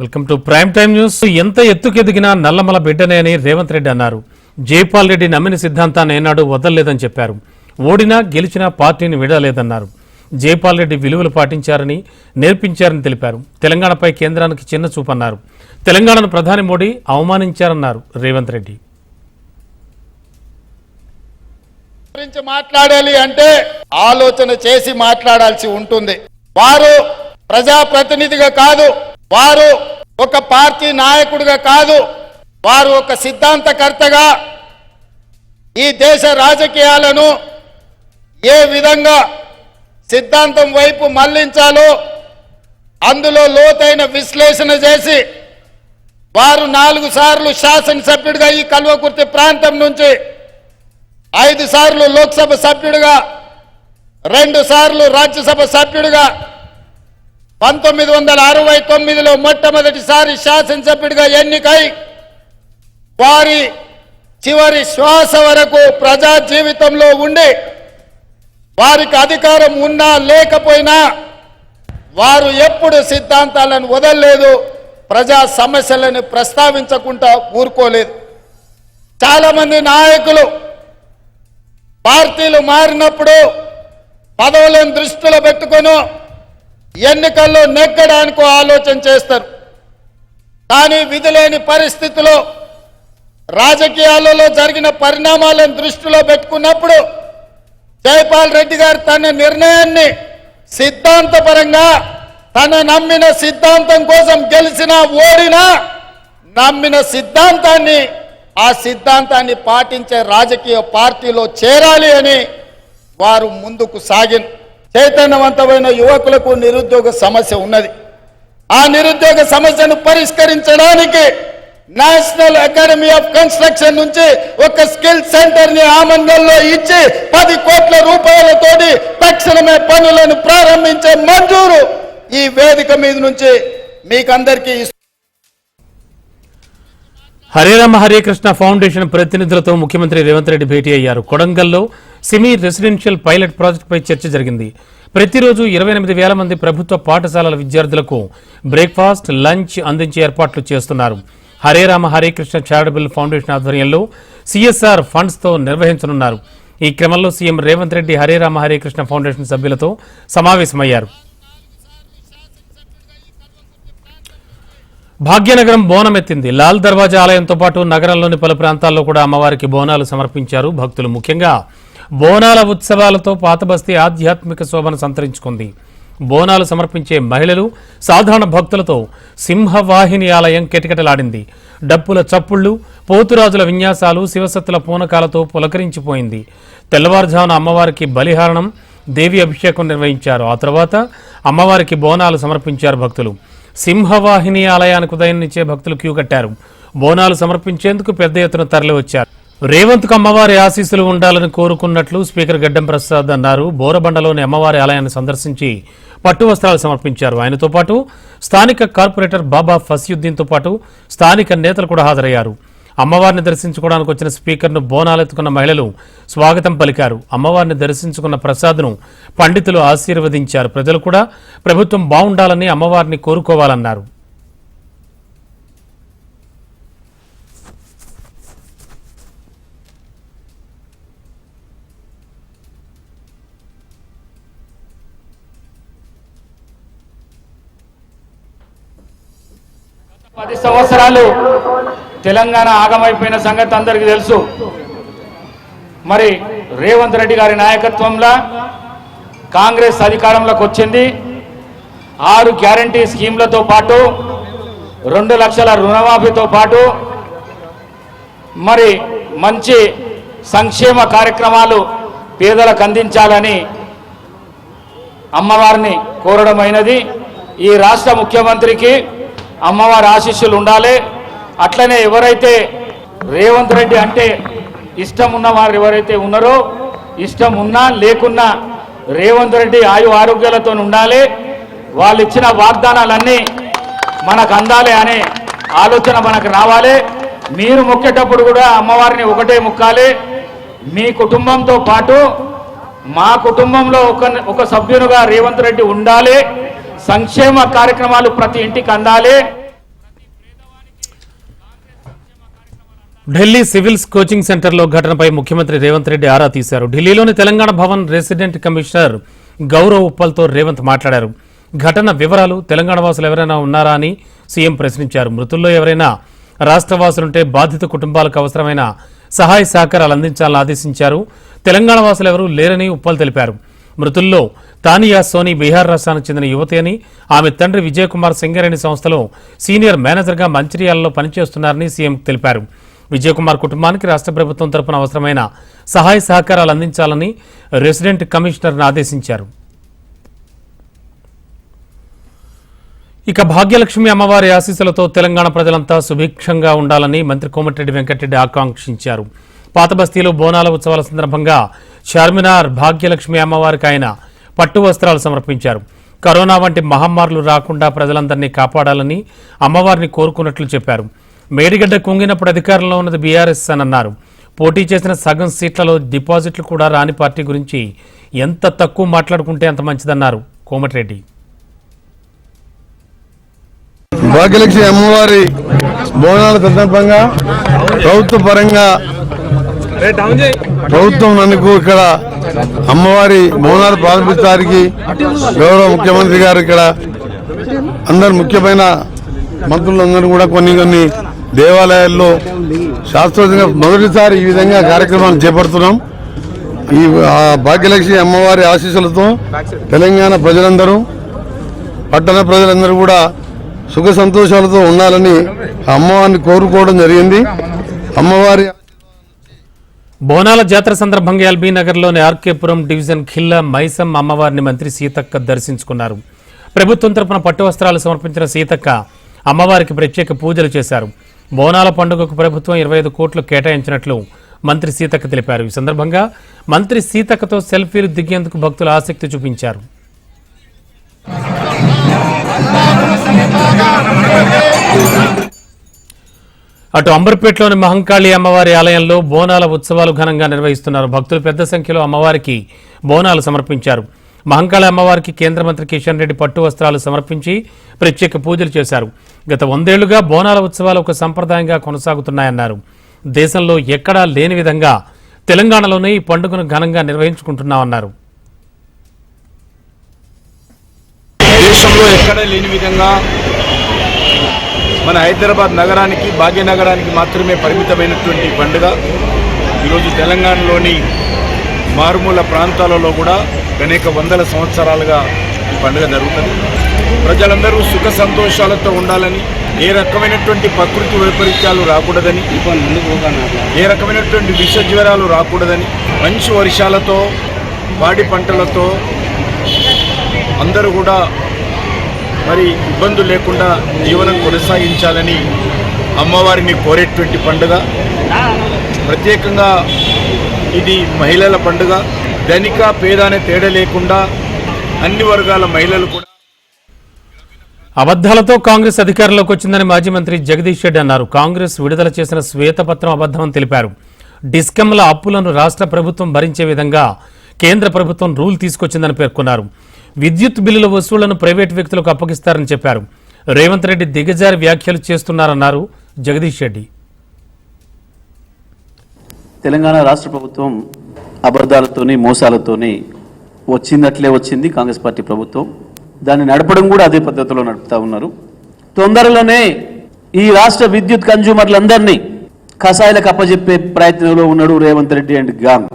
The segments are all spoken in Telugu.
Welcome to prime time news. ఎంత ఎత్తుకెదిగినా నల్లమల బిడ్డనే అని రేవంత్ రెడ్డి అన్నారు. జైపాల్ రెడ్డి నమ్మిన సిద్ధాంతాన్ని ఏనాడు వదలలేదని చెప్పారు. ఓడినా గెలిచినా పార్టీని విడలేదన్నారు. జైపాల్ రెడ్డి విలువలు పాటించారని నేర్పించారని తెలిపారు. తెలంగాణపై కేంద్రానికి చిన్న చూపన్నారు. తెలంగాణను ప్రధాని మోడీ అవమానించారన్నారు రేవంత్ రెడ్డి. గురించి మాట్లాడాలి అంటే ఆలోచన చేసి మాట్లాడాల్సి ఉంటుంది. వారు ప్రజాప్రతినిధిగా కాదు వారు ఒక పార్టీ నాయకుడిగా కాదు వారు ఒక సిద్ధాంతకర్తగా ఈ దేశ రాజకీయాలను ఏ విధంగా సిద్ధాంతం వైపు మళ్ళించాలో అందులో లోతైన విశ్లేషణ చేసి వారు నాలుగు సార్లు శాసనసభ్యుడిగా ఈ కల్వకుర్తి ప్రాంతం నుంచి ఐదు సార్లు లోక్సభ సభ్యుడిగా రెండు సార్లు రాజ్యసభ సభ్యుడిగా పంతొమ్మిది వందల అరవై తొమ్మిదిలో మొట్టమొదటిసారి శాసనసభ్యుడిగా ఎన్నికై వారి చివరి శ్వాస వరకు ప్రజా జీవితంలో ఉండి వారికి అధికారం ఉన్నా లేకపోయినా వారు ఎప్పుడు సిద్ధాంతాలను వదలలేదు ప్రజా సమస్యలను ప్రస్తావించకుండా ఊరుకోలేదు. చాలామంది నాయకులు పార్టీలు మారినప్పుడు పదవులను దృష్టిలో పెట్టుకొని ఎన్నికల్లో నెగ్గడానికి ఆలోచన చేస్తారు. కానీ విధులేని పరిస్థితిలో రాజకీయాలలో జరిగిన పరిణామాలను దృష్టిలో పెట్టుకున్నప్పుడు జైపాల్ రెడ్డి గారు తన నిర్ణయాన్ని సిద్ధాంతపరంగా తన నమ్మిన సిద్ధాంతం కోసం గెలిచినా ఓడినా నమ్మిన సిద్ధాంతాన్ని ఆ సిద్ధాంతాన్ని పాటించే రాజకీయ పార్టీలో చేరాలి అని వారు ముందుకు సాగిన. చైతన్యవంతమైన యువకులకు నిరుద్యోగ సమస్య ఉన్నది ఆ నిరుద్యోగ సమస్యను పరిష్కరించడానికి నేషనల్ అకాడమీ ఆఫ్ కన్స్ట్రక్షన్ నుంచి ఒక స్కిల్ సెంటర్ని ఆమంగల్లో ఇచ్చి పది కోట్ల రూపాయలతోటి తక్షణమే పనులను ప్రారంభించే మంజూరు ఈ వేదిక మీద నుంచి మీకందరికీ ఇస్తున్నాను. హరే హరే కృష్ణ ఫౌండేషన్ ప్రతినిధులతో ముఖ్యమంత్రి రేవంత్ రెడ్డి భేటీ అయ్యారు కొడంగల్లో సెమీ రెసిడెన్షియల్ పైలట్ ప్రాజెక్టుపై చర్చ జరిగింది. ప్రతిరోజు ఇరవై ఎనిమిది వేల మంది ప్రభుత్వ పాఠశాలల విద్యార్థులకు బ్రేక్ఫాస్ట్ లంచ్ అందించే ఏర్పాట్లు చేస్తున్నారు. హరే రామ హరే కృష్ణ చారిటబుల్ ఫౌండేషన్ ఆధ్వర్యంలో సిఎస్ఆర్ ఫండ్స్తో నిర్వహించనున్నారు. ఈ క్రమంలో సీఎం రేవంత్ రెడ్డి హరే రామ హరే కృష్ణ ఫౌండేషన్ సభ్యులతో సమావేశమయ్యారు. భాగ్యనగరం బోనం ఎత్తింది. లాల్ దర్వాజా ఆలయంతో పాటు నగరంలోని పలు ప్రాంతాల్లో కూడా అమ్మవారికి బోనాలు సమర్పించారు భక్తులు ముఖ్యంగా. బోనాల ఉత్సవాలతో పాతబస్తీ ఆధ్యాత్మిక శోభను సంతరించుకుంది. బోనాలు సమర్పించే మహిళలు సాధారణ భక్తులతో సింహవాహిని ఆలయం కిటకిటలాడింది. డప్పుల చప్పుళ్ళు పోతురాజుల విన్యాసాలు శివసత్తుల పూనకాలతో పులకరించిపోయింది. తెల్లవారుజామున అమ్మవారికి బలిహారణం దేవి అభిషేకం నిర్వహించారు. ఆ తర్వాత అమ్మవారికి బోనాలు సమర్పించారు భక్తులు. సింహవాహిని ఆలయానికి ఉదయం నుంచే భక్తులు క్యూ కట్టారు. బోనాలు సమర్పించేందుకు పెద్ద ఎత్తున తరలివచ్చారు. రేవంత్కు అమ్మవారి ఆశీస్సులు ఉండాలని కోరుకున్నట్లు స్పీకర్ గడ్డం ప్రసాద్ అన్నారు. బోరబండలోని అమ్మవారి ఆలయాన్ని సందర్శించి పట్టు వస్త్రాలు సమర్పించారు. ఆయనతో పాటు స్థానిక కార్పొరేటర్ బాబా ఫస్యుద్దీన్తో పాటు స్థానిక నేతలు కూడా హాజరయ్యారు. అమ్మవారిని దర్శించుకోవడానికి వచ్చిన స్పీకర్ను బోనాలెత్తుకున్న మహిళలు స్వాగతం పలికారు. అమ్మవారిని దర్శించుకున్న ప్రసాద్ను పండితులు ఆశీర్వదించారు. ప్రజలు కూడా ప్రభుత్వం బాగుండాలని అమ్మవారిని కోరుకోవాలన్నారు. సంవత్సరాలు తెలంగాణ ఆగమైపోయిన సంగతి అందరికీ తెలుసు. మరి రేవంత్ రెడ్డి గారి నాయకత్వంలో కాంగ్రెస్ అధికారంలోకి వచ్చింది. ఆరు గ్యారంటీ స్కీమ్లతో పాటు రెండు లక్షల రుణమాఫీతో పాటు మరి మంచి సంక్షేమ కార్యక్రమాలు పేదలకు అందించాలని అమ్మవారిని కోరడమైనది. ఈ రాష్ట్ర ముఖ్యమంత్రికి అమ్మవారి ఆశీస్సులు ఉండాలి. అట్లనే ఎవరైతే రేవంత్ రెడ్డి అంటే ఇష్టం ఉన్న వారు ఎవరైతే ఉన్నారో ఇష్టం ఉన్నా లేకున్నా రేవంత్ రెడ్డి ఆయు ఆరోగ్యాలతో ఉండాలి. వాళ్ళు ఇచ్చిన వాగ్దానాలన్నీ మనకు అందాలి అనే ఆలోచన మనకు రావాలి. మీరు మొక్కేటప్పుడు కూడా అమ్మవారిని ఒకటే ముక్కాలి. మీ కుటుంబంతో పాటు మా కుటుంబంలో ఒక ఒక సభ్యునిగా రేవంత్ రెడ్డి ఉండాలి. సంక్షేమ కార్యక్రమాలు ప్రతి ఇంటికి అందాలి. ఢిల్లీ సివిల్స్ కోచింగ్ సెంటర్లో ఘటనపై ముఖ్యమంత్రి రేవంత్ రెడ్డి ఆరా తీశారు. ఢిల్లీలోని తెలంగాణ భవన్ రెసిడెంట్ కమిషనర్ గౌరవ్ ఉప్పల్తో రేవంత్ మాట్లాడారు. ఘటన వివరాలు తెలంగాణ వాసులు ఎవరైనా ఉన్నారా అని సీఎం ప్రశ్నించారు. మృతుల్లో ఎవరైనా రాష్ట్రవాసులుంటే బాధిత కుటుంబాలకు అవసరమైన సహాయ సహకారాలు అందించాలని ఆదేశించారు. తెలంగాణ వాసులు ఎవరూ లేరని ఉప్పల్ తెలిపారు. మృతుల్లో తానియా సోని బీహార్ రాష్ట్రానికి చెందిన యువతి అని ఆమె తండ్రి విజయకుమార్ సింగరేణి సంస్థలో సీనియర్ మేనేజర్గా మంచిర్యాలలో పనిచేస్తున్నారని సీఎం తెలిపారు. విజయకుమార్ కుటుంబానికి రాష్ట్ర ప్రభుత్వం తరపున అవసరమైన సహాయ సహకారాలు అందించాలని రెసిడెంట్ కమిషనర్ను ఆదేశించారు. ఇక భాగ్యలక్ష్మి అమ్మవారి ఆశీస్సులతో తెలంగాణ ప్రజలంతా సుభిక్షంగా ఉండాలని మంత్రి కోమటిరెడ్డి వెంకటరెడ్డి ఆకాంక్షించారు. పాతబస్తీలో బోనాల ఉత్సవాల సందర్భంగా చార్మినార్ భాగ్యలక్ష్మి అమ్మవారికి ఆయన పట్టు వస్త్రాలు సమర్పించారు. కరోనా వంటి మహమ్మారులు రాకుండా ప్రజలందరినీ కాపాడాలని అమ్మవారిని కోరుకున్నట్లు చెప్పారు. మేడిగడ్డ కుంగినప్పుడు అధికారంలో ఉన్నది బీఆర్ఎస్ అని అన్నారు. పోటీ చేసిన సగం సీట్లలో డిపాజిట్లు కూడా రాని పార్టీ గురించి ఎంత తక్కువ మాట్లాడుకుంటే అంత మంచిదన్నారు కోమటిరెడ్డి. భాగ్యలక్ష్మి అమ్మవారి బోనాల సందర్భంగా ప్రభుత్వ పరంగా ప్రభుత్వం నన్నుకు ఇక్కడ అమ్మవారి మౌనాలు ప్రారంభించడానికి గౌరవ ముఖ్యమంత్రి గారు ఇక్కడ అందరు ముఖ్యమైన మంత్రులందరూ కూడా కొన్ని కొన్ని దేవాలయాల్లో శాస్త్రోతంగా మొదటిసారి ఈ విధంగా కార్యక్రమాలు చేపడుతున్నాం. ఈ భాగ్యలక్ష్మి అమ్మవారి ఆశీస్సులతో తెలంగాణ ప్రజలందరూ పట్టణ ప్రజలందరూ కూడా సుఖ సంతోషాలతో ఉండాలని ఆ అమ్మవారిని కోరుకోవడం జరిగింది. అమ్మవారి బోనాల జాతర సందర్భంగా ఎల్బీ నగర్లోని ఆర్కేపురం డివిజన్ ఖిల్లా మైసం అమ్మవారిని మంత్రి సీతక్క దర్శించుకున్నారు. ప్రభుత్వం తరపున పట్టు వస్త్రాలు సమర్పించిన సీతక్క అమ్మవారికి ప్రత్యేక పూజలు చేశారు. బోనాల పండుగకు ప్రభుత్వం ఇరవై ఐదు కోట్లు కేటాయించినట్లు మంత్రి సీతక్క తెలిపారు. ఈ సందర్భంగా మంత్రి సీతక్కతో సెల్ఫీలు దిగేందుకు భక్తులు ఆసక్తి చూపించారు. అటు అంబర్పేటలోని మహంకాళి అమ్మవారి ఆలయంలో బోనాల ఉత్సవాలు ఘనంగా నిర్వహిస్తున్నారు. భక్తులు పెద్ద సంఖ్యలో అమ్మవారికి బోనాలు సమర్పించారు. మహంకాళి అమ్మవారికి కేంద్ర మంత్రి కిషన్ రెడ్డి పట్టు వస్త్రాలు సమర్పించి ప్రత్యేక పూజలు చేశారు. గత వందేళ్ళుగా బోనాల ఉత్సవాలు ఒక సంప్రదాయంగా కొనసాగుతున్నాయన్నారు. దేశంలో ఎక్కడా లేని విధంగా తెలంగాణలోనే ఈ పండుగను ఘనంగా నిర్వహించుకుంటున్నామన్నారు. దేశంలో ఎక్కడ లేని విధంగా మన హైదరాబాద్ నగరానికి భాగ్యనగరానికి మాత్రమే పరిమితమైనటువంటి పండుగ. ఈరోజు తెలంగాణలోని మారుమూల ప్రాంతాలలో కూడా అనేక వందల సంవత్సరాలుగా ఈ పండుగ జరుగుతుంది. ప్రజలందరూ సుఖ సంతోషాలతో ఉండాలని ఏ రకమైనటువంటి ప్రకృతి వైపరీత్యాలు రాకూడదని ఏ రకమైనటువంటి విష జ్వరాలు రాకూడదని మంచి వర్షాలతో పాడి పంటలతో అందరూ కూడా మరి ఇబ్బందులు లేకుండా జీవనం కొనసాగించాలని అమ్మవారిని కోరేటువంటి పండుగ. ప్రత్యేకంగా ఇది మహిళల పండుగ. ధనిక పేద అనే తేడా లేకుండా అన్ని వర్గాల మహిళలు కూడా అబద్ధాలతో కాంగ్రెస్ అధికారంలోకి వచ్చిందని మాజీ మంత్రి జగదీష్ రెడ్డి అన్నారు. కాంగ్రెస్ విడుదల చేసిన శ్వేతపత్రం అబద్ధమని తెలిపారు. డిస్కంల అప్పులను రాష్ట్ర ప్రభుత్వం భరించే విధంగా కేంద్ర ప్రభుత్వం రూల్ తీసుకొచ్చిందని పేర్కొన్నారు. విద్యుత్ బిల్లుల వసూళ్ళను ప్రైవేటు వ్యక్తులకు అప్పగిస్తారని చెప్పారు. రేవంత్ రెడ్డి దిగజారి వ్యాఖ్యలు చేస్తున్నారన్నారు జగదీష్ రెడ్డి. తెలంగాణ రాష్ట్ర ప్రభుత్వం అబద్ధాలతోని మోసాలతోని వచ్చిందట్లే వచ్చింది కాంగ్రెస్ పార్టీ ప్రభుత్వం. దాన్ని నడపడం కూడా అదే పద్ధతిలో నడుపుతా ఉన్నారు. తొందరలోనే ఈ రాష్ట్ర విద్యుత్ కన్జ్యూమర్లందరినీ కషాయాలకు అప్పజెప్పే ప్రయత్నంలో ఉన్నాడు రేవంత్ రెడ్డి అండ్ గాంగ్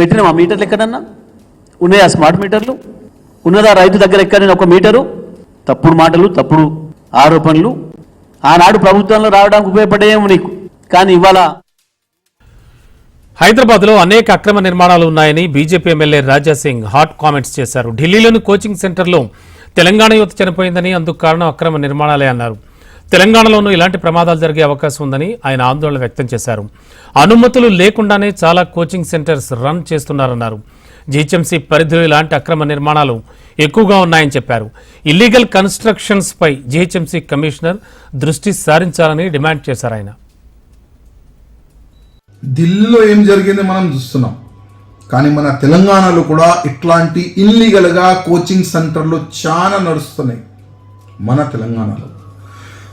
పెట్టిన మా మీటర్లు ఎక్కడన్నా? ఉన్నాయా స్మార్ట్ మీటర్లు ఉన్నదా రైతు దగ్గర ఎక్కడైనా ఒక మీటరు? తప్పుడు మాటలు తప్పుడు ఆరోపణలు. ఆనాడు ప్రభుత్వంలో రావడానికి ఉపయోగపడేమో నీకు. కానీ ఇవాళ హైదరాబాద్లో అనేక అక్రమ నిర్మాణాలు ఉన్నాయని BJP MLA Raja Singh hot comments చేశారు. ఢిల్లీలోని కోచింగ్ సెంటర్లో తెలంగాణ యువత చనిపోయిందని అందుకు కారణం అక్రమ నిర్మాణాలే అన్నారు. తెలంగాణలోనూ ఇలాంటి ప్రమాదాలు జరిగే అవకాశం ఉందని ఆయన ఆందోళన వ్యక్తం చేశారు. అనుమతులు లేకుండానే చాలా కోచింగ్ సెంటర్స్ రన్ చేస్తున్నారన్నారు. జీహెచ్ఎంసీ పరిధిలో ఇలాంటి అక్రమ నిర్మాణాలు ఎక్కువగా ఉన్నాయని చెప్పారు. ఇల్లీగల్ కన్స్ట్రక్షన్స్ పై జీహెచ్ఎంసీ కమిషనర్ దృష్టి సారించాలని డిమాండ్ చేశారు ఆయన. ఢిల్లీలో ఏం జరిగింది మనం చూస్తున్నాం. కానీ మన తెలంగాణలో కూడా ఇట్లాంటి ఇల్లీగల్గా కోచింగ్ సెంటర్లు చాలా నడుస్తున్నాయి. మన తెలంగాణలో.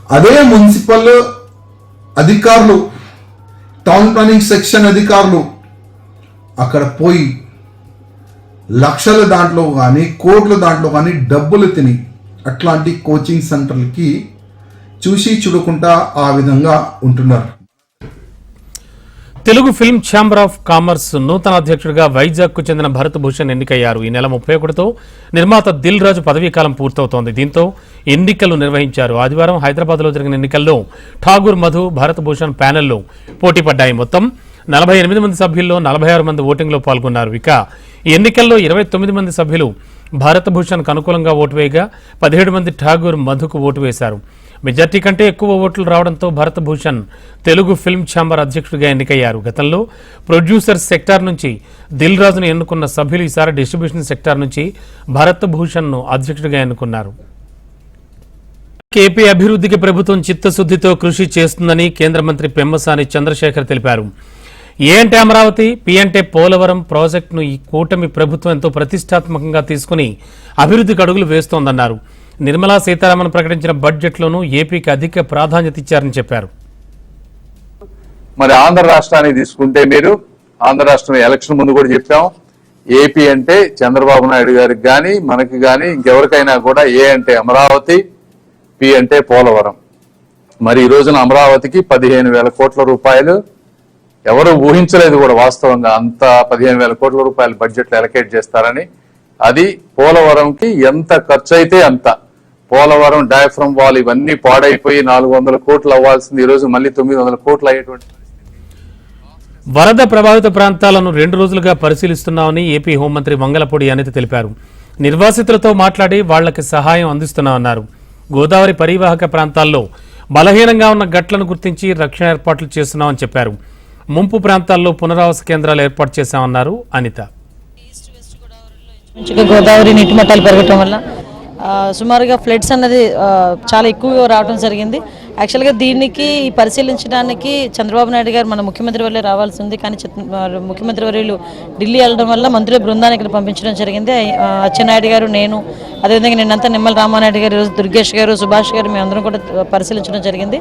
అదే మున్సిపల్ అధికారులు టౌన్ ప్లానింగ్ సెక్షన్ అధికారులు అక్కడ పోయి లక్షల దాంట్లో కానీ కోట్ల దాంట్లో కానీ డబ్బులు తిని అట్లాంటి కోచింగ్ సెంటర్లకి చూసి చూడకుండా ఆ విధంగా ఉంటున్నారు. Telugu film chamber of commerce నూతన అధ్యక్షుడిగా వైజాగ్కు చెందిన భరత్ భూషణ్ ఎన్నికయ్యారు. ఈ నెల ముప్పై ఒకటితో నిర్మాత దిల్ రాజు పదవీ కాలం పూర్తవుతోంది. దీంతో ఎన్నికలు నిర్వహించారు. ఆదివారం హైదరాబాద్లో జరిగిన ఎన్నికల్లో ఠాగూర్ మధు భరత్ భూషణ్ ప్యానెల్లో పోటీ పడ్డాయి. మొత్తం నలభై ఎనిమిది మంది సభ్యుల్లో నలభై ఆరు మంది ఓటింగ్లో పాల్గొన్నారు. ఇక ఈ ఎన్నికల్లో ఇరవై తొమ్మిది మంది సభ్యులు భరత్ భూషణ్కు అనుకూలంగా ఓటు వేయగా పదిహేడు మంది ఠాగూర్ మధుకు ఓటు వేశారు. మెజార్టీ కంటే ఎక్కువ ఓట్లు రావడంతో భరత్ భూషణ్ తెలుగు ఫిల్మ్ ఛాంబర్ అధ్యక్షుడిగా ఎన్నికయ్యారు. గతంలో ప్రొడ్యూసర్ సెక్టార్ నుంచి దిల్ రాజును ఎన్నుకున్న సభ్యులు ఈసారి డిస్ట్రిబ్యూషన్ సెక్టార్ నుంచి భరత్ భూషణ్ను అధ్యక్షుడిగా ఎన్నుకున్నారు. కేపీ అభివృద్ధికి ప్రభుత్వం చిత్తశుద్ధితో కృషి చేస్తుందని కేంద్ర మంత్రి పెమ్మసాని చంద్రశేఖర్ తెలిపారు. ఏ అంటే అమరావతి పి అంటే పోలవరం ప్రాజెక్టును ఈ కూటమి ప్రభుత్వం ఎంతో ప్రతిష్టాత్మకంగా తీసుకుని అభివృద్ధికి అడుగులు వేస్తోందన్నారు. నిర్మలా సీతారామన్ ప్రకటించిన బడ్జెట్లోనూ ఏపీకి అధిక ప్రాధాన్యత ఇచ్చారని చెప్పారు. మరి ఆంధ్ర రాష్ట్రాన్ని తీసుకుంటే మీరు ఆంధ్ర రాష్ట్రం ఎలక్షన్ ముందు కూడా చెప్పాం. ఏపీ అంటే చంద్రబాబు నాయుడు గారికి కానీ మనకి కానీ ఇంకెవరికైనా కూడా ఏ అంటే అమరావతి పి అంటే పోలవరం. మరి ఈ రోజున అమరావతికి పదిహేను వేల కోట్ల రూపాయలు. ఎవరు ఊహించలేదు కూడా వాస్తవంగా అంత పదిహేను వేల కోట్ల రూపాయలు బడ్జెట్లో ఎలకేట్ చేస్తారని. అది పోలవరంకి ఎంత ఖర్చు అయితే అంత. పోలవరం డయాఫ్రమ్ వాల్ ఇవన్నీ పాడైపోయి నాలుగు వందల కోట్లు అవ్వాల్సింది. ఈ రోజు మళ్ళీ తొమ్మిది వందల కోట్లు అయ్యేటువంటి వరద ప్రభావిత ప్రాంతాలను రెండు రోజులుగా పరిశీలిస్తున్నామని ఏపీ హోంమంత్రి మంగళపూడి అనిత తెలిపారు. నిర్వాసితులతో మాట్లాడి వాళ్ళకి సహాయం అందిస్తున్నామన్నారు గోదావరి పరివాహక ప్రాంతాల్లో బలహీనంగా ఉన్న గట్లను గుర్తించి రక్షణ ఏర్పాట్లు చేస్తున్నామని చెప్పారు. ముంపు ప్రాంతాల్లో పునరావాస కేంద్రాలు ఏర్పాటు చేశామన్నారు అనిత. గోదావరి నీటి మట్టాలు పెరగటం వల్ల సుమారుగా ఫ్లడ్స్ అన్నది చాలా ఎక్కువగా రావడం జరిగింది. యాక్చువల్గా దీనికి పరిశీలించడానికి చంద్రబాబు నాయుడు గారు మన ముఖ్యమంత్రి వల్లే రావాల్సి ఉంది. కానీ ముఖ్యమంత్రి వర్యులు ఢిల్లీ వెళ్ళడం వల్ల మంత్రుల బృందాన్ని ఇక్కడ పంపించడం జరిగింది. అచ్చెన్నాయుడు గారు నేను అదేవిధంగా నిన్నంతా నిమ్మల రామానాయుడు గారు ఈరోజు దుర్గేష్ గారు సుభాష్ గారు మేము కూడా పరిశీలించడం జరిగింది.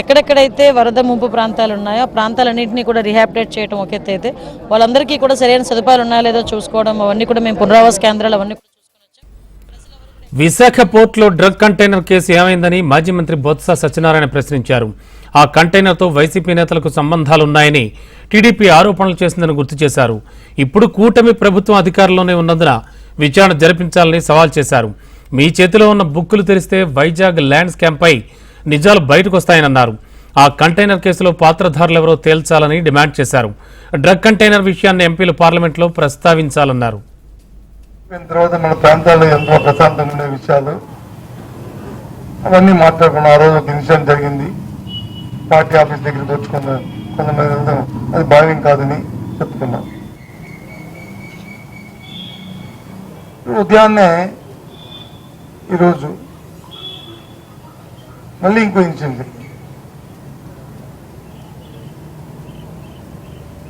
ఎక్కడెక్కడైతే వరద ముంపు ప్రాంతాలు ఉన్నాయో ఆ ప్రాంతాలన్నింటినీ కూడా రిహాబిటేట్ చేయడం ఒక అయితే వాళ్ళందరికీ కూడా సరైన సదుపాయాలు ఉన్నాయో లేదో చూసుకోవడం అవన్నీ కూడా మేము పునరావాస కేంద్రాలు అవన్నీ విశాఖ పోర్టులో డ్రగ్ కంటైనర్ కేసు ఏమైందని మాజీ మంత్రి బొత్స సత్యనారాయణ ప్రశ్నించారు. ఆ కంటైనర్తో వైసీపీ నేతలకు సంబంధాలున్నాయని టీడీపీ ఆరోపణలు చేసిందని గుర్తు చేశారు. ఇప్పుడు కూటమి ప్రభుత్వం అధికారంలోనే ఉన్నందున విచారణ జరిపించాలని సవాల్ చేశారు. మీ చేతిలో ఉన్న బుక్కులు తెరిస్తే వైజాగ్ ల్యాండ్ స్కామ్పై నిజాలు బయటకు వస్తాయని ఆ కంటైనర్ కేసులో పాత్రధారులెవరో తేల్చాలని డిమాండ్ చేశారు. డ్రగ్ కంటైనర్ విషయాన్ని ఎంపీలు పార్లమెంట్లో ప్రస్తావించాలన్నారు. తర్వాత మన ప్రాంతాల్లో ఎంతో ప్రశాంతంగా ఉండే విషయాలు అవన్నీ మాట్లాడుకున్నాం. ఆ రోజు ఒక ఇన్సిడెంట్ జరిగింది. పార్టీ ఆఫీస్ దగ్గరికి వచ్చుకున్నాం కొంతమంది అది భావ్యం కాదని చెప్పుకున్నాం. ఉదయాన్నే ఈరోజు మళ్ళీ ఇంకో ఇన్సిడెంట్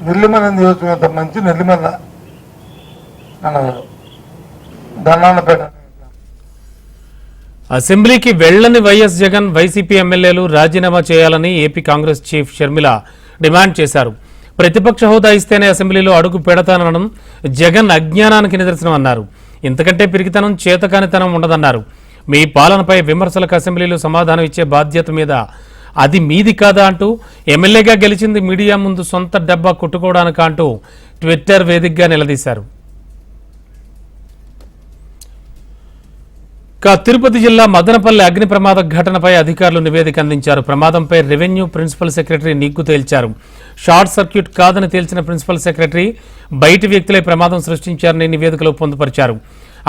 నెల్లిమల నియోజకవర్గం మంచి నెల్లిమల్ల అన్నవారు అసెంబ్లీకి వెళ్ళని వైఎస్ జగన్ వైసీపీ ఎమ్మెల్యేలు రాజీనామా చేయాలని AP Congress chief Sharmila demand చేశారు. ప్రతిపక్ష హోదా ఇస్తేనే అసెంబ్లీలో అడుగు పెడతానడం జగన్ అజ్ఞానానికి నిదర్శనం అన్నారు. ఇంతకంటే పిరికితనం చేతకానితనం ఉండదన్నారు. మీ పాలనపై విమర్శలకు అసెంబ్లీలో సమాధానం ఇచ్చే బాధ్యత మీద అది మీది కాదా అంటూ ఎమ్మెల్యేగా గెలిచింది మీడియా ముందు సొంత డబ్బా కొట్టుకోవడానికంటూ ట్విట్టర్ వేదికగా నిలదీశారు. తిరుపతి జిల్లా మదనపల్లి అగ్ని ప్రమాద ఘటనపై అధికారులు నివేదిక అందించారు. ప్రమాదంపై రెవెన్యూ ప్రిన్సిపల్ సెక్రటరీ నిగ్గు తేల్చారు. షార్ట్ సర్క్యూట్ కాదని తేల్చిన ప్రిన్సిపల్ సెక్రటరీ బయటి వ్యక్తులే ప్రమాదం సృష్టించారని నివేదికలో పొందుపరిచారు.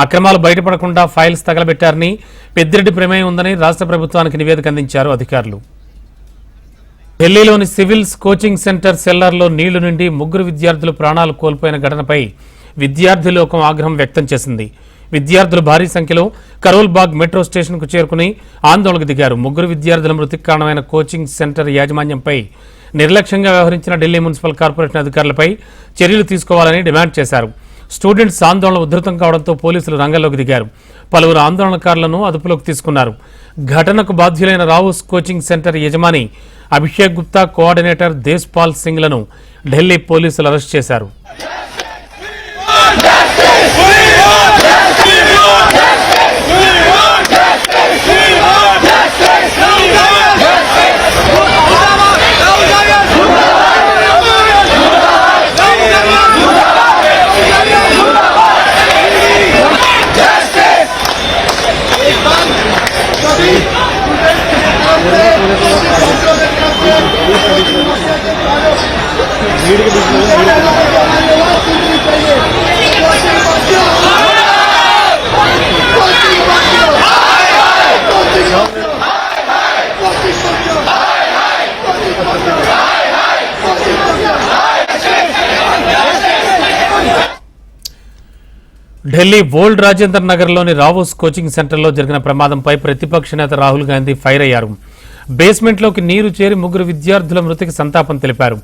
అక్రమాలు బయటపడకుండా ఫైల్స్ తగలబెట్టారని పెద్దిరెడ్డి ప్రమేయం ఉందని రాష్ట్ర ప్రభుత్వానికి నివేదిక అందించారు అధికారులు. ఢిల్లీలోని సివిల్స్ కోచింగ్ సెంటర్ సెల్లర్లో నీళ్ళు నిండి ముగ్గురు విద్యార్థులు ప్రాణాలు కోల్పోయిన ఘటనపై విద్యార్థి లోకం ఆగ్రహం వ్యక్తం చేసింది. విద్యార్థులు భారీ సంఖ్యలో కరోల్బాగ్ మెట్రో స్టేషన్కు చేరుకుని ఆందోళనకు దిగారు. ముగ్గురు విద్యార్థుల మృతికి కారణమైన కోచింగ్ సెంటర్ యాజమాన్యంపై నిర్లక్ష్యంగా వ్యవహరించిన ఢిల్లీ మున్సిపల్ కార్పొరేషన్ అధికారులపై చర్యలు తీసుకోవాలని డిమాండ్ చేశారు. స్టూడెంట్స్ ఆందోళన ఉధృతం కావడంతో పోలీసులు రంగంలోకి దిగారు. పలువురు ఆందోళనకారులను అదుపులోకి తీసుకున్నారు. ఘటనకు బాధ్యులైన రావుస్ కోచింగ్ సెంటర్ యజమాని అభిషేక్ గుప్తా కోఆర్డినేటర్ దేశ్పాల్ సింగ్లను ఢిల్లీ పోలీసులు అరెస్ట్ చేశారు. ఢిల్లీ ఓల్డ్ రాజేందర్ నగర్లోని రావోస్ కోచింగ్ సెంటర్లో జరిగిన ప్రమాదంపై ప్రతిపక్ష నేత రాహుల్ గాంధీ ఫైర్ అయ్యారు. బేస్మెంట్లోకి నీరు చేరి ముగ్గురు విద్యార్థుల మృతికి సంతాపం తెలిపారు.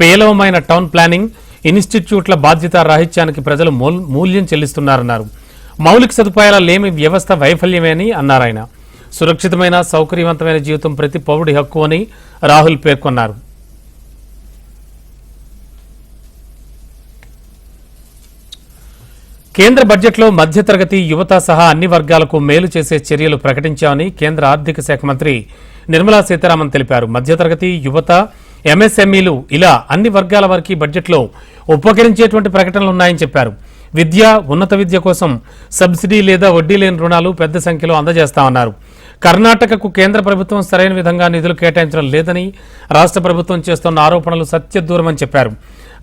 పేలవమైన టౌన్ ప్లానింగ్ ఇన్స్టిట్యూట్ల బాధ్యత రాహిత్యానికి ప్రజలు మూల్యం చెల్లిస్తున్నారన్నారు. మౌలిక సదుపాయాల లేమి వ్యవస్థ వైఫల్యమే అని అన్నారాయన సురక్షితమైన సౌకర్యవంతమైన జీవితం ప్రతి పౌరుడి హక్కు అని రాహుల్ పేర్కొన్నారు. కేంద్ర బడ్జెట్లో మధ్యతరగతి యువత సహా అన్ని వర్గాలకు మేలు చేసే చర్యలు ప్రకటించామని కేంద్ర ఆర్థిక శాఖ మంత్రి నిర్మలా సీతారామన్ తెలిపారు. మధ్యతరగతి యువత ఎంఎస్ఎంఈలు ఇలా అన్ని వర్గాల వారికి బడ్జెట్లో ఉపకరించేటువంటి ప్రకటనలు ఉన్నాయని చెప్పారు. విద్య ఉన్నత విద్య కోసం సబ్సిడీ లేదా వడ్డీ లేని రుణాలు పెద్ద సంఖ్యలో అందజేస్తామన్నారు. కర్ణాటకకు కేంద్ర ప్రభుత్వం సరైన విధంగా నిధులు కేటాయించడం లేదని రాష్ట్ర ప్రభుత్వం చేస్తున్న ఆరోపణలు సత్యదూరమని చెప్పారు.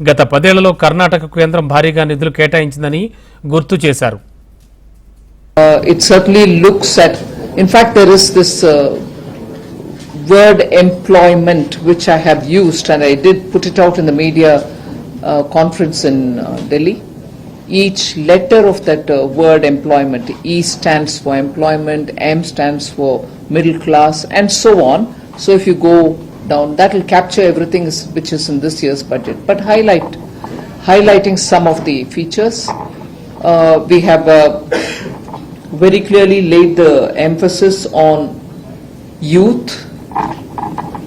గత పదేళ్ళలో కర్ణాటకకు కేంద్రం భారీగా నిధులు కేటాయించిందని గుర్తు చేశారు. It it looks looks at, word employment which I have used and I did put it out in the media uh, conference in uh, Delhi. Each letter of that uh, word employment, E stands for employment, M stands for middle class and so on. So if you go down, that will capture everything which is in this year's budget. But highlight, highlighting some of the features. Uh, We have uh, very clearly laid the emphasis on youth,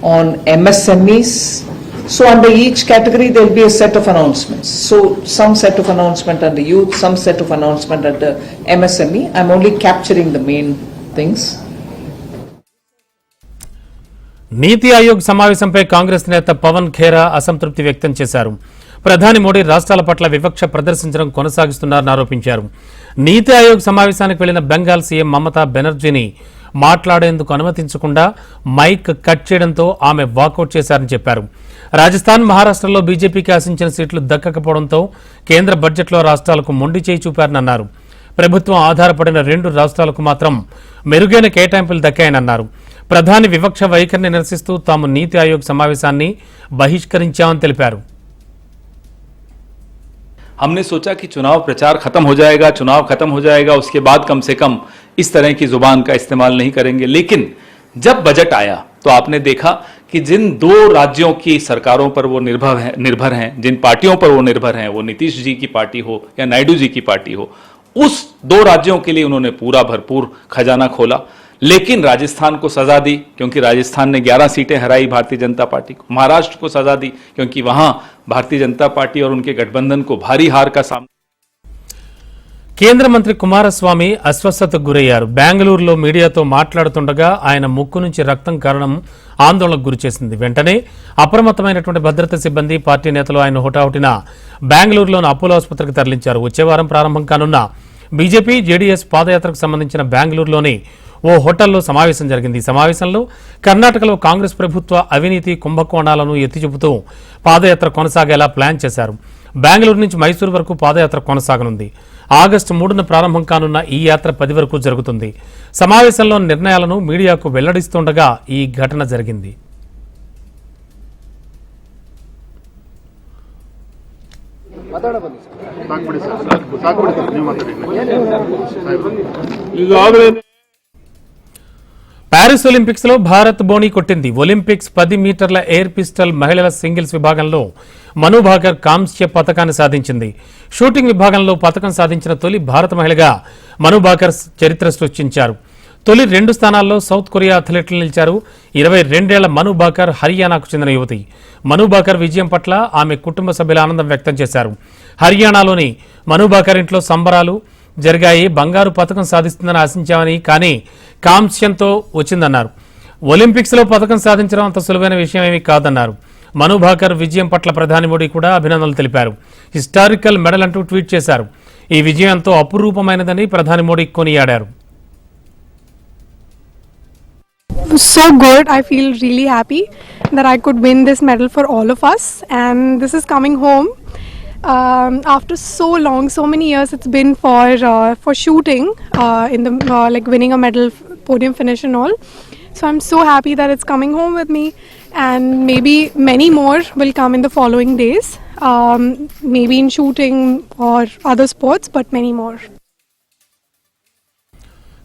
on MSMEs. So under each category, there will be a set of announcements. So some set of announcement under youth, some set of announcement under MSME. I'm only capturing the main things. నీతి ఆయోగ్ సమావేశంపై కాంగ్రెస్ నేత పవన్ ఖేరా అసంతృప్తి వ్యక్తం చేశారు ప్రధాని మోడీ రాష్ట్రాల పట్ల వివక్ష ప్రదర్శించడం కొనసాగిస్తున్నారని ఆరోపించారు నీతి ఆయోగ్ సమావేశానికి వెళ్ళిన బెంగాల్ సీఎం మమతా బెనర్జీని మాట్లాడేందుకు అనుమతించకుండా మైక్ కట్ చేయడంతో ఆమె వాకౌట్ చేశారని చెప్పారు రాజస్థాన్ మహారాష్ట్రలో బీజేపీకి ఆశించిన సీట్లు దక్కకపోవడంతో కేంద్ర బడ్జెట్లో రాష్ట్రాలకు మొండి చేయి చూపారని అన్నారు ప్రభుత్వం ఆధారపడిన రెండు రాష్ట్రాలకు మాత్రం మెరుగైన కేటాయింపులు దక్కాయని అన్నారు ప్రధాని వివక్ష వైఖరిని నిరసిస్తూ తాము నీతి ఆయోగ్ సమావేశాన్ని బహిష్కరించామని తెలిపారు हमने सोचा कि चुनाव प्रचार खत्म हो जाएगा चुनाव खत्म हो जाएगा उसके बाद कम से कम इस तरह की ज़ुबान का इस्तेमाल नहीं करेंगे। लेकिन जब बजट आया तो आपने देखा कि जिन दो राज्यों की सरकारों पर वो निर्भर हैं निर्भर हैं, जिन पार्टियों पर वो निर्भर हैं, वो नीतीश जी की पार्टी हो या नायडू जी की पार्टी हो, उस दो राज्यों के लिए उन्होंने पूरा भरपूर खजाना खोला। लेकिन राजस्थान को सजा दी, क्योंकि राजस्थान ने 11 सीटें हराई भारतीय जनता पार्टी को। महाराष्ट्र को सजा दी, क्योंकि वहाँ भारतीय जनता पार्टी और उनके गठबंधन को भारी हार का सामना కేంద్ర మంత్రి కుమారస్వామి అస్వస్థతకు గురయ్యారు. బెంగళూరులో మీడియాతో మాట్లాడుతుండగా ఆయన ముక్కు నుంచి రక్తం కారణం ఆందోళనకు గురిచేసింది వెంటనే అప్రమత్తమైనటువంటి భద్రతా సిబ్బంది పార్టీ నేతలు ఆయన హుటాహుటిన బెంగళూరులోని అపోలో ఆసుపత్రికి తరలించారు. వచ్చే వారం ప్రారంభం కానున్న బీజేపీ జేడీఎస్ పాదయాత్రకు సంబంధించిన బెంగళూరులోని ఓ హోటల్లో సమావేశం జరిగింది. ఈ సమావేశంలో కర్ణాటకలో కాంగ్రెస్ ప్రభుత్వ అవినీతి కుంభకోణాలను ఎత్తి పాదయాత్ర కొనసాగేలా ప్లాన్ చేశారు. బెంగళూరు నుంచి మైసూరు వరకు పాదయాత్ర కొనసాగనుంది. ఆగస్టు మూడున ప్రారంభం కానున్న ఈ యాత్ర పది వరకు జరుగుతుంది. సమావేశంలో నిర్ణయాలను మీడియాకు వెల్లడిస్తుండగా ఈ ఘటన జరిగింది. ప్యారిస్ ఒలింపిక్స్లో భారత్ బోణి కొట్టింది. ఒలింపిక్స్ పది మీటర్ల ఎయిర్ పిస్టల్ మహిళల సింగిల్స్ విభాగంలో మనుభాకర్ కాంస్య పథకాన్ని సాధించింది. షూటింగ్ విభాగంలో పథకం సాధించిన తొలి భారత మహిళగా మనుభాకర్ చరిత్ర సృష్టించారు. తొలి రెండు స్థానాల్లో సౌత్ కొరియా అథ్లెట్లు నిలిచారు. ఇరవై రెండేళ్ళ మనుభాకర్ హర్యానాకు చెందిన యువతి. మనుభాకర్ విజయం పట్ల ఆమె కుటుంబ సభ్యుల ఆనందం వ్యక్తం చేశారు. హర్యానాలోని మనుభాకర్ ఇంట్లో సంబరాలు జరిగాయి. బంగారు పథకం సాధిస్తుందని ఆశించామని కానీ కాంస్యంతో వచ్చిందన్నారు. ఒలింపిక్స్లో పథకం సాధించడం అంత సులువైన విషయం ఏమీ కాదన్నారు. మనుభాకర్ విజయం పట్ల ప్రధాని మోడీ కూడా అభినందనలు తెలిపారు. హిస్టారికల్ మెడల్ అంటూ ట్వీట్ చేశారు. ఈ విజయం ఎంతో అపురూపమైనదని ప్రధాని మోడీ కొనియాడారు. So good. I feel really happy that I could win this medal for all of us, and this is coming home. Um, after so long, so many years, it's been for uh, for shooting uh, in the uh, like winning a medal, podium finish, and all. So I'm so happy that it's coming home with me, and maybe many more will come in the following days. Um, maybe in shooting or other sports, but many more.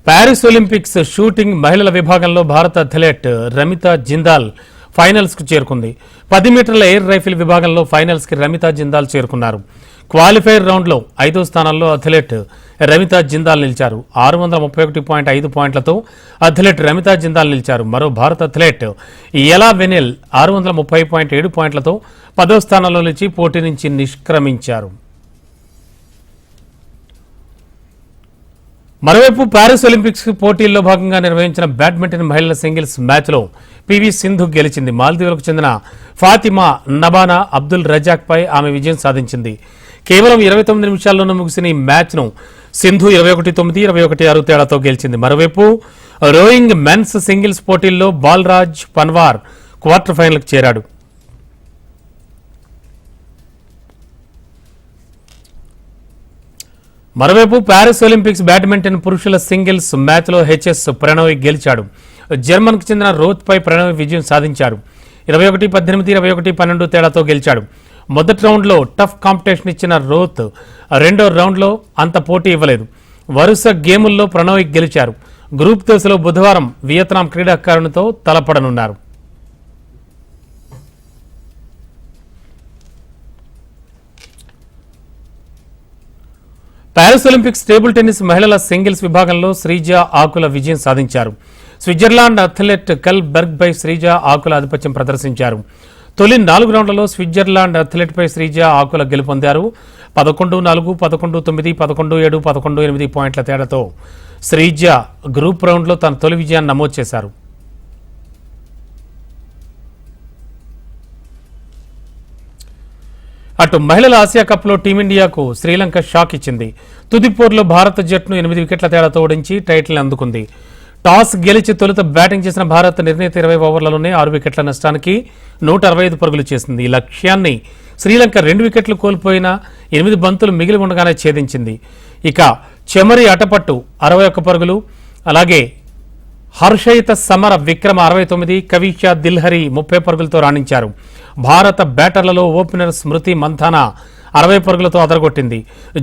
Paris Olympics shooting మహిళల విభాగంలో భారత అథ్లెట్ రమిత జిందాల్ ఫైనల్స్కు చేరుకుంది. పది మీటర్ల ఎయిర్ రైఫిల్ విభాగంలో ఫైనల్స్కి రమితా రమిత జిందాల్ చేరుకున్నారు. క్వాలిఫైర్ రౌండ్లో ఐదో స్థానంలో అథ్లెట్ రమిత జిందాల్ నిలిచారు. ఆరు వందల ముప్పై ఒకటి పాయింట్ ఐదు పాయింట్లతో అథ్లెట్ రమిత జిందాల్ నిలిచారు. మరో భారత అథ్లెట్ ఎలా వెనెల్ ఆరు వందల ముప్పై పాయింట్ ఏడు పాయింట్లతో పదో స్థానంలో నిలిచి పోటీ నుంచి నిష్క్రమించారు. మరోవైపు ప్యారిస్ ఒలింపిక్స్ పోటీల్లో భాగంగా నిర్వహించిన బ్యాడ్మింటన్ మహిళల సింగిల్స్ మ్యాచ్లో పివి సింధు గెలిచింది. మాల్దీవులకు చెందిన ఫాతిమా నబానా అబ్దుల్ రజాక్ పై ఆమె విజయం సాధించింది. కేవలం ఇరవై తొమ్మిది నిమిషాల్లోనూ ముగిసిన ఈ మ్యాచ్ను సింధు ఇరవై ఒకటి తొమ్మిది ఇరవై ఒకటి ఆరు తేడాతో గెలిచింది. మరోవైపు రోయింగ్ మెన్స్ సింగిల్స్ పోటీల్లో బాల్రాజ్ పన్వార్ క్వార్టర్ ఫైనల్కు చేరాడు. మరోవైపు ప్యారిస్ ఒలింపిక్స్ బ్యాడ్మింటన్ పురుషుల సింగిల్స్ మ్యాచ్లో హెచ్ఎస్ ప్రణవ్ గెలిచాడు. జర్మన్కు చెందిన రోత్ పై ప్రణవ్ విజయం సాధించారు. ఇరవై ఒకటి పద్దెనిమిది ఇరవై ఒకటి పన్నెండు తేడాతో గెలిచాడు. మొదటి రౌండ్లో టఫ్ కాంపిటీషన్ ఇచ్చిన రోత్ రెండో రౌండ్లో అంత పోటీ ఇవ్వలేదు. వరుస గేముల్లో ప్రణవ్ గెలిచారు. గ్రూప్ దశలో బుధవారం వియత్నాం క్రీడాకారునితో తలపడనున్నారు. ప్యారిస్ ఒలింపిక్స్ టేబుల్ టెన్నిస్ మహిళల సింగిల్స్ విభాగంలో శ్రీజ ఆకుల విజయం సాధించారు. స్విట్జర్లాండ్ అథ్లెట్ కల్ బెర్గ్ పై శ్రీజ ఆకుల ఆధిపత్యం ప్రదర్శించారు. తొలి నాలుగు రౌండ్లలో స్విట్జర్లాండ్ అథ్లెట్ పై శ్రీజ ఆకుల గెలుపొందారు. పదకొండు నాలుగు పదకొండు తొమ్మిది పదకొండు ఏడు పదకొండు ఎనిమిది పాయింట్ల తేడాతో శ్రీజ గ్రూప్ రౌండ్లో తన తొలి విజయాన్ని నమోదు చేశారు. అటు మహిళల ఆసియా కప్లో టీమిండియాకు శ్రీలంక షాక్ ఇచ్చింది. తుదిపూర్లో భారత జట్టును ఎనిమిది వికెట్ల తేడాతో ఓడించి టైటిల్ అందుకుంది. టాస్ గెలిచి తొలుత బ్యాటింగ్ చేసిన భారత్ నిర్ణీత ఇరవై ఓవర్లలోనే ఆరు వికెట్ల నష్టానికి నూట అరవై ఐదు పరుగులు చేసింది. ఈ లక్ష్యాన్ని శ్రీలంక రెండు వికెట్లు కోల్పోయిన ఎనిమిది బంతులు మిగిలి ఉండగానే ఛేదించింది. ఇక చెమరి అటపట్టు అరవై ఒక్క పరుగులు. అలాగే హర్షయిత సమర విక్రమ అరవై తొమ్మిది కవిషా దిల్హరి ముప్పై పరుగులతో రాణించారు. భారత బ్యాటర్లలో ఓపెనర్ స్మృతి మంథానా అరవై పరుగులతో అదరగొట్టింది.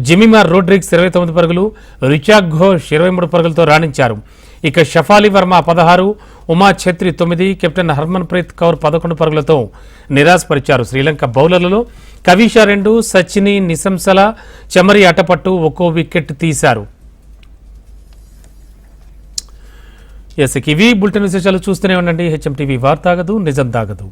జిమిమా రోడ్రిక్స్ ఇరవై తొమ్మిది పరుగులు. రిచా ఘోష్ ఇరవై మూడు పరుగులతో రాణించారు. ఇక షఫాలి వర్మ పదహారు ఉమా ఛత్రి తొమ్మిది కెప్టెన్ హర్మన్ ప్రీత్ కౌర్ పదకొండు పరుగులతో నిరాశపరిచారు శ్రీలంక బౌలర్లలో. కవిష రెండు సచిని నిశంసల చెమరి అటపట్టు ఒక్కో వికెట్ తీశారు. ఎస్ ఇవి బులెటిన్ విశేషాలు చూస్తూనే ఉండండి. హెచ్ఎం టీవీ వార్తాగదు నిజం దాగదు.